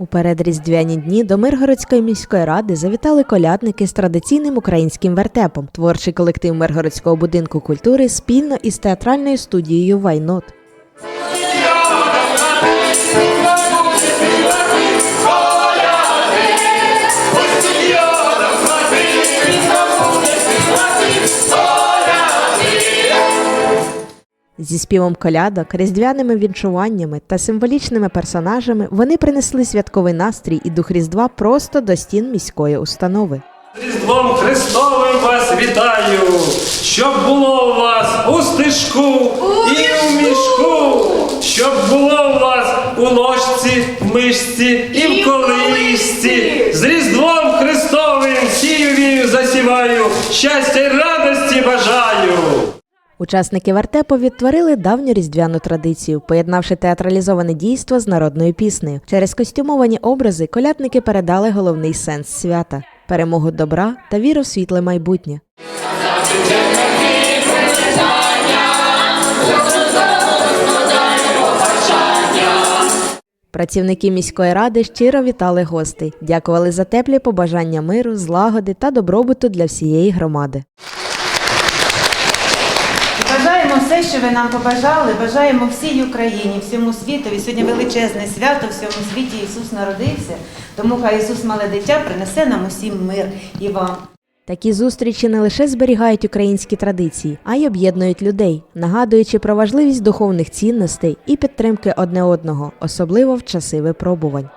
У передріздвяні дні до Миргородської міської ради завітали колядники з традиційним українським вертепом. Творчий колектив Миргородського будинку культури спільно із театральною студією Вайнот. Зі співом колядок, різдвяними вінчуваннями та символічними персонажами вони принесли святковий настрій і дух Різдва просто до стін міської установи. З Різдвом Христовим вас вітаю, щоб було у вас у стежку і у мішку, щоб було у вас у ложці, в мишці і в колисці. З Різдвом Христовим сію вію засіваю, щастя й радості бажаю. Учасники вертепу відтворили давню різдвяну традицію, поєднавши театралізоване дійство з народною піснею. Через костюмовані образи колядники передали головний сенс свята перемогу добра та віру в світле майбутнє. Працівники міської ради щиро вітали гостей, дякували за теплі побажання миру, злагоди та добробуту для всієї громади. Бажаємо все, що ви нам побажали. Бажаємо всій Україні, всьому світові. Сьогодні величезне свято, в всьому світі Ісус народився. Тому хай Ісус, мале дитя, принесе нам усім мир і вам. Такі зустрічі не лише зберігають українські традиції, а й об'єднують людей, нагадуючи про важливість духовних цінностей і підтримки одне одного, особливо в часи випробувань.